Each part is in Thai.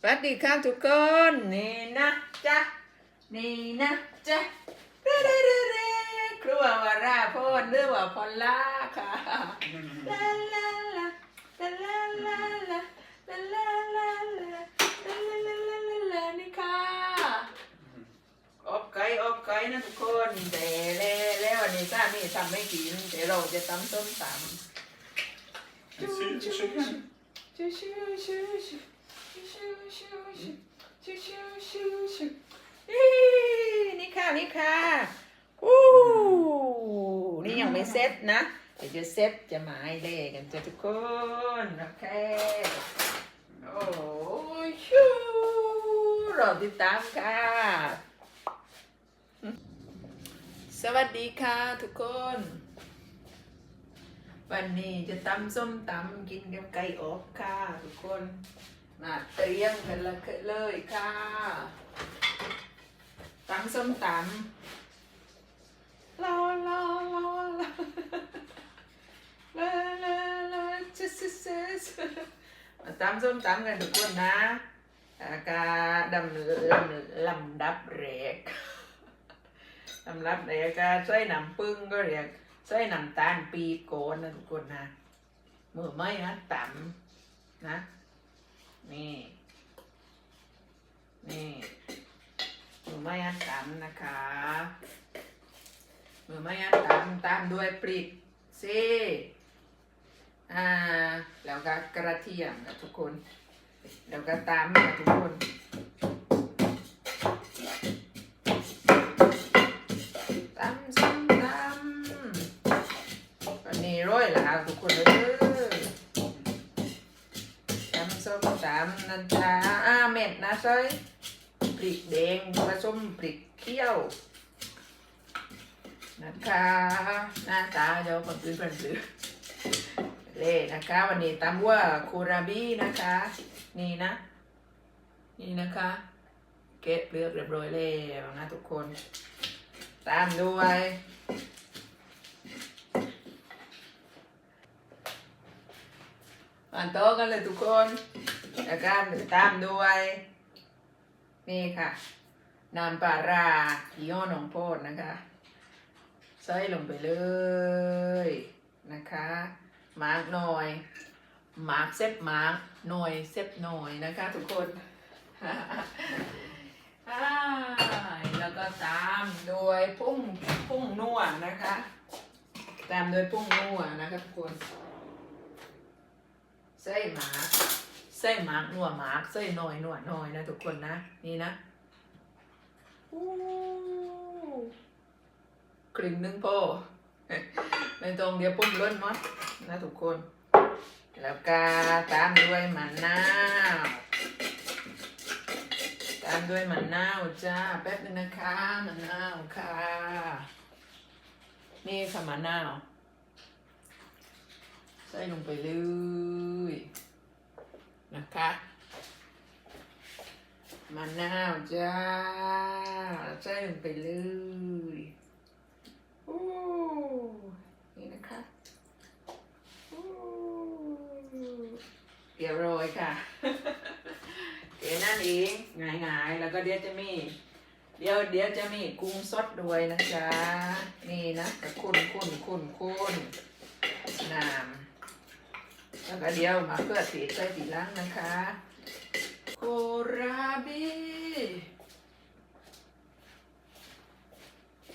สวัสดีครับทุกคน นี่นะจ๊ะ นี่นะจ๊ะเร่เร่เร่เร่ครัววาราพนหรือว่าพอลล่าค่ะลาลาลาลาลาลาลาลาลาลาลาลาลาลาลาลาลานี่ค่ะอบไก่อบไก่นะทุกคนแต่แล้วแล้ววันนี้ซ่ามีทำไม่กินแต่เราจะตำส้มตำ Een siertje chicken. ชูชูชูชูชูชูชูชูชูชูชูนี่นี่ค่ะนี่ค่ะอู้นี่ยังไม่เซ็ตนะเดี๋ยวจะเซ็ตจะหมายเลขกันจะทุกคนโอเคโอ้ยชูรอติดตามค่ะสวัสดีค่ะทุกคน วันนี้จะตำส้มตำกินกับไก่อบค่ะทุกคน มาเตรียมกันละเลยค่ะตำส้มตำรอรอรอรอลาลาลาจะจะจะมาตำส้มตำกันทุกคนนะอากาดำลำลำดับเรกลำดับเรกก็ใส่น้ำปึ้งก็เรียกใส่น้ำตาลปีโกนนะทุกคนนะมือไม่นะต่ำนะ นี่ นี่มือไม้อันตันนะคะมือไม้อันตันตามด้วยปริกซีอ่า แล้วก็กระเทียมนะทุกคน แล้วก็ตามนะทุกคน ใส่พริกแดงผสมพริกเขียวนะคะหน้าตาเดี๋ยวคนอื่นคนอื่นเล่นะคะ วันนี้ตำว่าโคราบีนะคะ นี่นะ นี่นะคะ เก็บเลือกเรียบร้อยแล้วนะทุกคน ตามด้วยอ่านโตกันเลยทุกคนแล้วก็ตามด้วย นี่ค่ะน้ำปลารายี่ห้อหนองโพดนะคะ ใส่ลงไปเลยนะคะหมากหน่อยหมากเซ็บหมากหน่อยเซ็บหน่อยนะคะทุกคนแล้วก็ตามโดยพุ่งพุ่งนัวนะคะ ตามโดยพุ่งนัวนะคะทุกคนใส่หมาก ส่หมากนัวหมากใส่หน่อยหนัวหน่อยนะทุกคนนะ นี่นะอู้ครึ่งนึงพ่อไม่ต้องเดี๋ยวปุ่มล้นมั้งนะทุกคน แล้วก็ตามด้วยมะนาวตามด้วยมะนาวจ้าแป๊บนึงนะคะมะนาวค่ะ นี่ค่ะมะนาว ใส่ลงไปเลย นะคะมะนาวจ้าใส่ลงไปเลยโอ้นี่นะคะโอ้เรียบร้อยค่ะ เดี๋ยวนั่นเองง่ายๆแล้วก็เดี๋ยวจะมี เดี๋ยวเดี๋ยวจะมีกุ้งสดด้วยนะจ๊ะ นี่นะกระคุณคุณคุณคุณน้ำ แล้วก็เดี๋ยวมาเพื่อสีใส่สีล้างนะคะโคราบี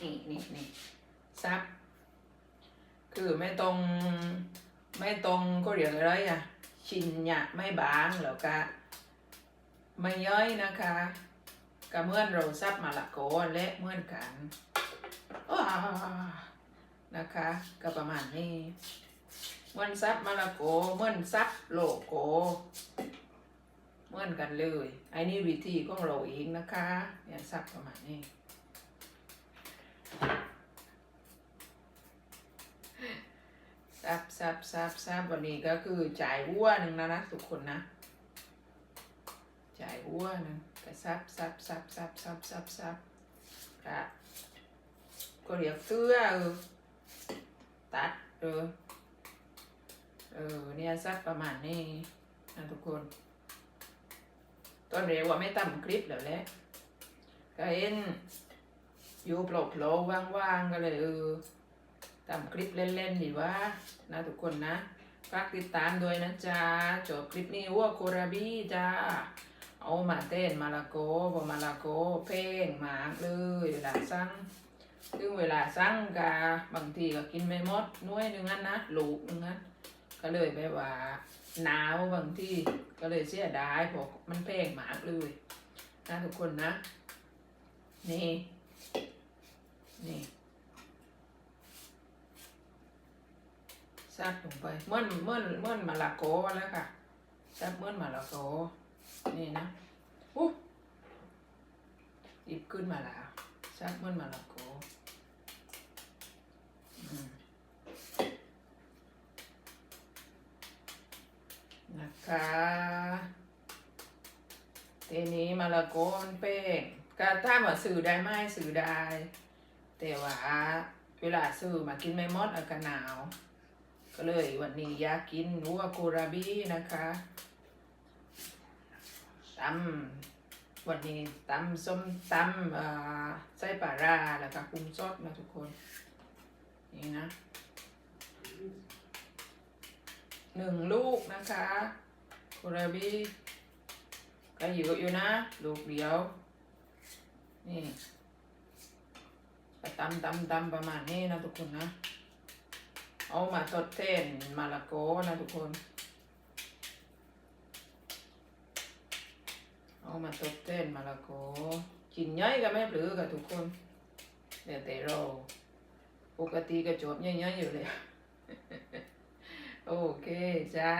นี่นี่นี่ซับ คือไม่ตรง ไม่ตรงก็เรียกอะไรอะ ชินเนี่ยไม่บางแล้วก็ไม่ย่อยนะคะก็เมื่อนเราซับมะละโกอและเมื่อนกันนะคะก็ประมาณนี้ เหมื่อนซับมะละโกเหมื่อนซับโลโกเหมื่อนกันเลยไอ้นี่วิธีของเราเองนะคะเนี่ยซับประมาณนี้ซับซับซับซับวันนี้ก็คือจ่ายวัวหนึ่งแล้วนะทุกคนนะ จ่ายวัวหนึ่งก็ซับซับซับซับซับซับซับก็ก็เรียกเสื้อเออตัดเออ เออเนี่ยซับประมาณนี้นะทุกคน ตอนเร็วว่าไม่ตั้มคลิปแล้วแหละก็เห็นอยู่โปรโลว่างๆก็เลยเออตั้มคลิปเล่นๆดีว่านะทุกคนนะฝากติดตามด้วยนะจ๊ะจบคลิปนี้ว่าโคราบีจ้าเอามาเต้นมาลาโกพอมาลาโกเพลงหมากเลยเวลาสั่งซึ่งเวลาสั่งกาบางทีก็กินไม่หมดน้วยหนึ่งอันนะลูกหนึ่งอัน ก็เลยแบบว่าหนาวบางที่ก็เลยเสียดายเพราะมันเพงหมากเลยนะทุกคนนะ นี่ นี่ซัดลงไปเมื่อนเมื่อนเมื่อนมาลาโกมาแล้วค่ะซัดเมื่อนมาลาโกนี่นะอู้หยิบขึ้นมาแล้วซักมันมาล้วโกอืมนะคะ ทีนี้มาละโกนเป้งก็ถ้าว่าสื่อได้ไหมสื่อได้ แต่ว่าเวลาซื้อมากินไม่หมดอากาหนาว ก็เลยวันนี้อยากกินวัวกูราบีนะคะตำวันนี้ตำส้มตำเอ่อไส้ปลาร้าแล้วก็ปรุงซดนะทุกคน นี่นะหนึ่งลูกนะคะ กูรบีก็อยู่อยู่นะ ลูกเดียว นี่ไปตำตำตำประมาณนี้นะทุกคนนะ เอามาทดแทนมาละโกนะทุกคน เอามาทดแทนมาละโกกินย่อยก็ไม่หรือกับทุกคนเดี๋ยวแต่เราปกติก็จบย่อยๆอยู่เลย โอเคจ้า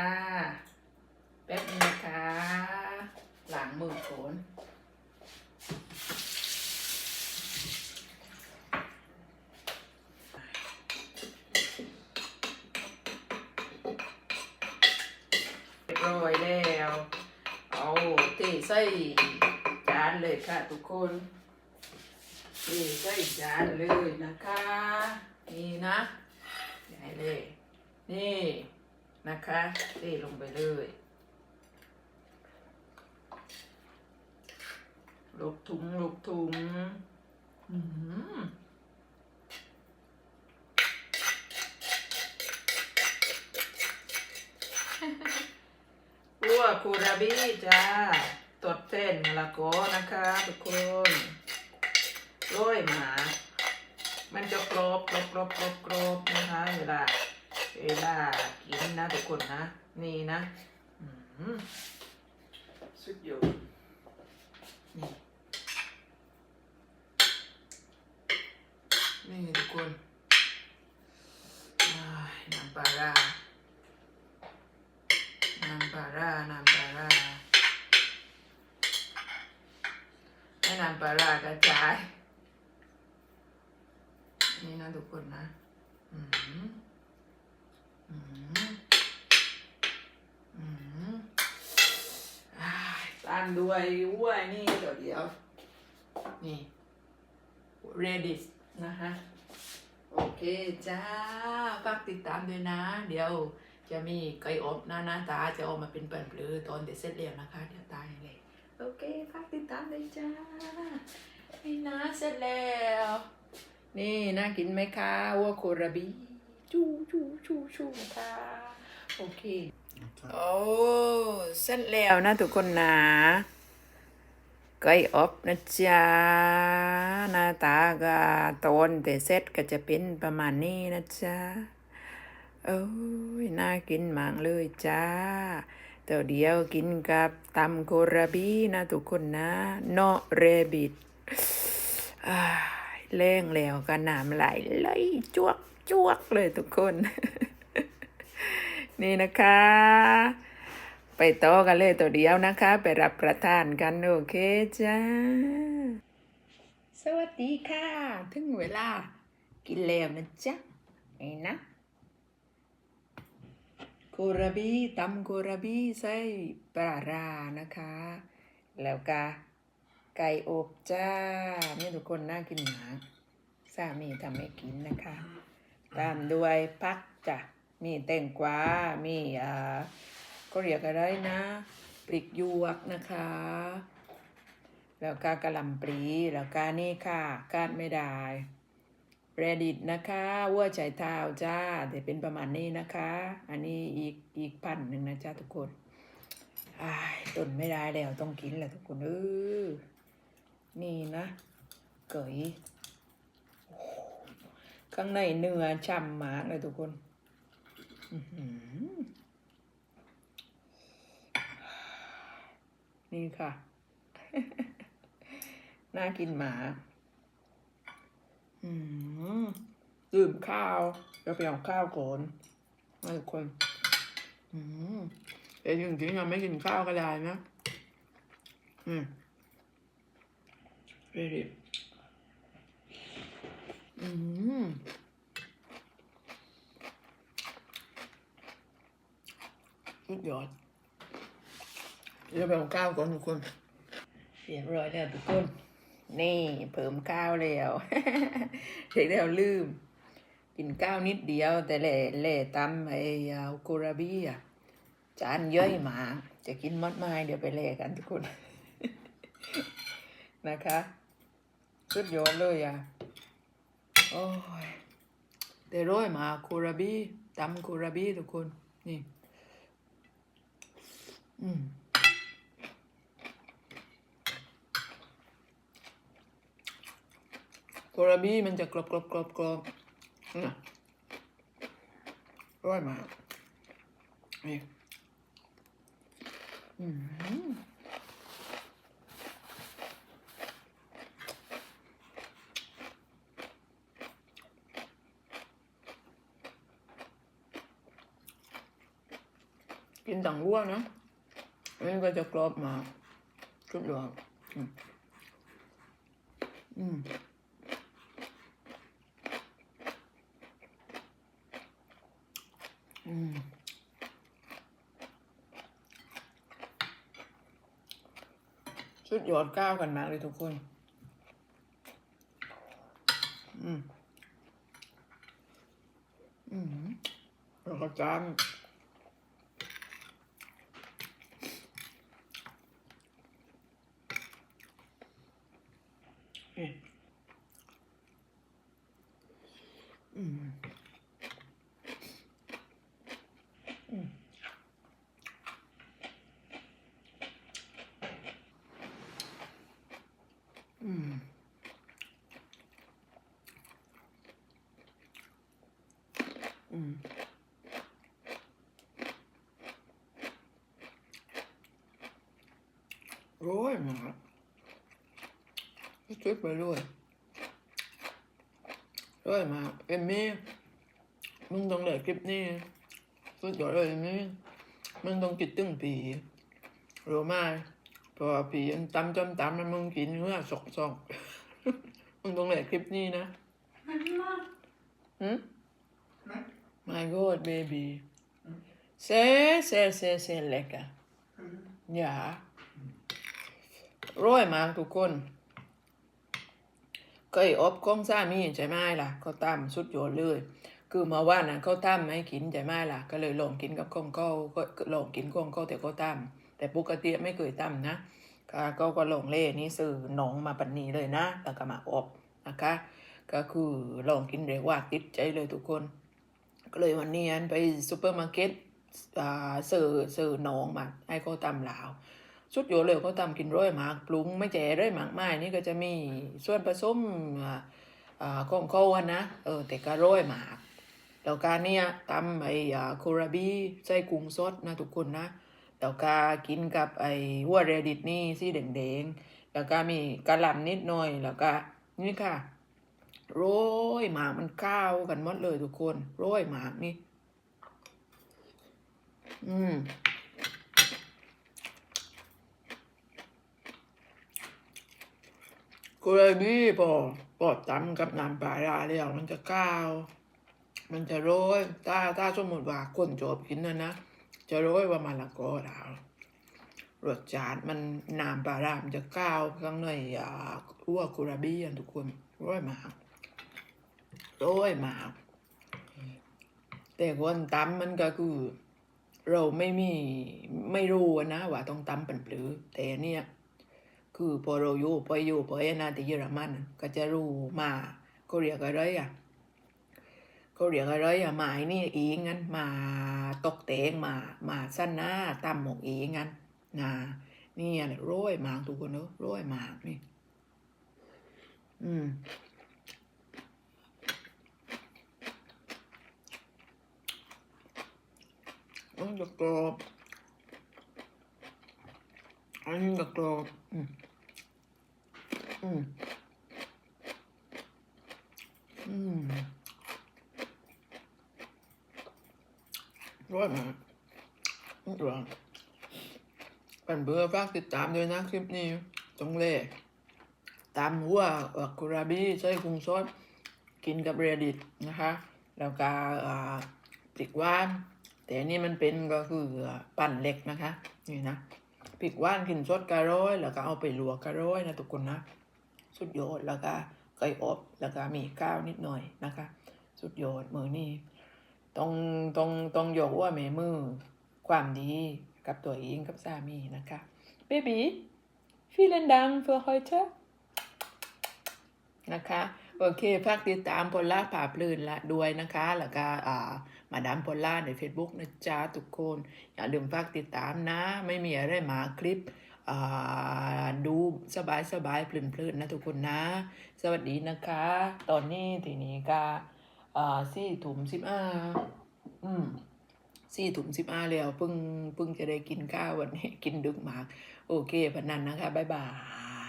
ป๊บนึงนะคะหลังมือโขนเรียบร้อยแล้ว เอาเทใส่จานเลยค่ะทุกคนเทใส่จานเลยนะคะ นี่นะใหญ่เลย นี่นะคะเทลงไปเลย ลูกถุงลูกถุงอืออลัวคูราบี้จ้าตดเต้นมะละกอนะคะ ทุกคนโร้อยหมา มันจะกรอบกรอบกรอบกรอบกรอบนะคะ เวลา เวลากินนะ ทุกคนนะ นี่นะอืมสุดยอดนี่ นี่ทุกคนอ้ายน้ำปลาร้า น้ำปลาร้าน้ำปลาร้าให้น้ำปลาร้ากระจาย นี่นะทุกคนนะ อืมอืมอืมอ่าตามด้วยอ้วยนี่เดี๋ยวเดี๋ยวนี่ redis นะคะ โอเคจ้าฝากติดตามด้วยนะ เดี๋ยวจะมีไก่อบหน้าหน้าตาจะออกมาเป็นเปิ่นเปลือตอนเด็ดเสร็จแล้วนะคะ เดี๋ยวตายเลยโอเคฝากติดตามเลยจ้านี่นะเสร็จแล้ว นี่น่ากินไหมคะวัวโคราบีจูจูจูจูค่ะโอเค โอ้เสร็จแล้วนะทุกคนนะไก่อบนะจ๊ะหน้าตาก็ตนแต่เสร็จก็จะเป็นประมาณนี้นะจ๊ะโอ้ยน่ากินมากเลยจ้าเดี๋ยวเดียวกินกับตำโคราบีนะทุกคนนะเนาะเรบิดอ้าแรงแล้วก็น้ำไหลไหลจวกจวกเลยทุกคน นี่นะคะ ไปโตกันเลยตัวเดียวนะคะ ไปรับประทานกันโอเคจ้า สวัสดีค่ะ ถึงเวลา กินแล้วนะจ๊ะนี่นะโคราบีตำโคราบีใส่ปลารานะคะ แล้วก็ไก่อบจ้านี่ทุกคนน่ากินหนาสามีทำให้กินนะคะ ตามด้วยพักจ้ะ มีแตงกวา มีอ่าก็เรียกอะไรนะพริกยวกนะคะ แล้วก็กระหล่ำปลีแล้วก็นี่ค่ะกาดไม่ได้แรดิตนะคะวัวใจเท้าจ้าเดี๋ยวเป็นประมาณนี้นะคะ อันนี้อีกอีกพันหนึ่งนะจ้าทุกคนอ้ายต้นไม่ได้แล้วต้องกินแหละทุกคนเออนี่นะ เกยข้างในเนื้อช่ำมากเลยทุกคน นี่ค่ะ น่ากินหมาอืมดื่มข้าวเดี๋ยวไปเอาข้าวก่อนนะทุกคนอืมแต่จริงๆยังไม่กินข้าวก็ได้นะ อืม very อืม สุดยอดเดี๋ยวไปเอาข้าวก่อนทุกคนเรียบร้อยแล้วทุกคน นี่เพิ่มข้าวแล้วเด็กแล้วลืม กินข้าวนิดเดียว แต่เล่เล่ตำไอ้เอาโกราบีอะจานย่อยหมา จะกินมดไม้เดี๋ยวไปเล่กันทุกคน นะคะ สุดยอดเลยอะ โอ้ยแต่ร้อยหมาโกราบีตำโกราบีทุกคน นี่ โกราบีมันจะกรอบกรอบกรอบกรอบนะอร่อยมากนี่อืมกินต่างวัวนะ อันนี้ก็จะกรอบมากชุดยอดอืมอืมอืมชุดยอดก้าวกันมากเลยทุกคน อืม อืมแล้วก็จาน อืมอืมอืมอืมอืมโร้อ ยมากช่วยไปด้วยร้อยมากเอมมี่มึงต้องเลิกคลิปนี้สุดยอดเลยเอมมี่มึงต้องคิดตึงผีรู้ไหมเพราะว่าผีมันตำจำตำมันมึงกินเมื่อสอกสอกมึงต้องเลิกคลิปนี้นะ Mamma. หืม Nej. My God baby เซเซเซเซเล็กอะ Mm. อย่าร้อยมากทุกคน เคยอบของสามีใช่ไหมล่ะเขาตำสุดโยอดเลย คือมาว่านะเขาตำให้กินใช่ไหมล่ะ ก็เลยลองกินกับของเขาก็ก็ลองกินของเขาแต่เขาตำแต่ปกติไม่เคยตำนะก็ก็ลองเล่นี่ซื้อหนองมาปันนี้เลยนะแล้วก็มาอบนะคะ ก็คือลองกินเรียกว่าติดใจเลยทุกคน ก็เลยวันนี้อันไปซูเปอร์มาร์เก็ตอ่าซื้อซื้อหนองมาให้เขาตำลาว สุดโยเลยเขาทำกินร้อยหมากปรุงไม่แจ่ร้อยหมากไม้นี่ก็จะมีส่วนผสมอ่าอ่าของเขาอะนะเออแต่ก็ร้อยหมากแล้วการเนี่ยตำไอ้โคราบีใส่กุ้งสดนะทุกคนนะแล้วก็กินกับไอ้หัวเรดิตนี่สีแดงๆแล้วก็มีกระหล่ำนิดหน่อย แล้วก็นี่ค่ะโร้อยหมากมันข้าวกันหมดเลยทุกคน โร้อยหมากนี่ อืม กรณีพอพอตำกับน้ำปลาร้าแล้วมันจะก้าว มันจะโรยถ้าถ้าสมมติว่าคนชอบกินนะนะจะโรยว่ามันละก็ดาวรสชาติมันน้ำปลารามจะก้าวข้างในอ่าอ้วกุราบี้อะทุกคนโร้อยมากโร้อยมากแต่คนตำมันก็คือ เราไม่มีไม่รู้นะว่าต้องตำเป็นปลือแต่เนี่ย คือพอเราอยู่ไปอยู่ไปนาที่เยอรมันก็จะรู้มาก็เรียกอะไรอะก็เรียกอะไรอะหมายนี่เองงั้นมาตกแต่งมามาสั้นหน้าตำหมกเองงั้นนะนี่อะรร้อยหมากทุกคนเนอะร้อยหมากนี่ อืมอันนี้ก็กรอบ อันนี้ก็กรอบอืมอืมอืมร้อยมากอร่อยเป็นเบอร์ฝากติดตามด้วยนะคลิปนี้ตรงเล่ตามหัวอักกุราบีใช้กุ้งซอสกินกับเรดิตนะคะ แล้วก็อ่าพริกหว่าน แต่อันนี่มันเป็นก็คือปั่นเล็กนะคะ นี่นะ พริกว่านกินสดกระร้อยแล้วก็เอาไปลวกกระร้อยนะทุกคนนะ สุดยอดแล้วก็ไก่อบแล้วก็มีข้าวนิดหน่อยนะคะ สุดยอดมือนี่ต้องต้องต้องยกว่าแม่มือความดีกับตัวเองกับสามีนะคะเบบี vielen Dank für heute นะคะโอเคฝากติดตามพลล่าผ่าปลื่นละด้วยนะคะ แล้วก็อ่า มาดามพลล่าใน Facebook นะจ๊ะทุกคน อย่าลืมฝากติดตามนะ ไม่มีอะไรมาคลิปดูสบายสบายๆเพลินๆนะทุกคนนะ สวัสดีนะคะ ตอนนี้ทีนี้ก็อ่าสี่ถุ่มสิบห้าอืมสี่ถุ่มสิบห้าแล้วเพิ่งเพิ่งจะได้กินข้าววันนี้กินดึกมาก โอเคพนันนะคะ บ๊ายบา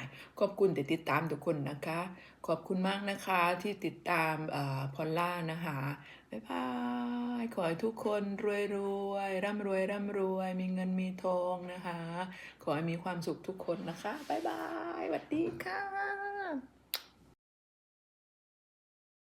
ยขอบคุณที่ติดตามทุกคนนะคะ ขอบคุณมากนะคะที่ติดตามอพอลล่านะคะ บ๊ายบาย ขอให้ทุกคนรวยรวยๆร่ำรวยร่ำรวย มีเงินมีทองนะคะ ขอให้มีความสุขทุกคนนะคะ บ๊ายบายสวัสดีค่ะ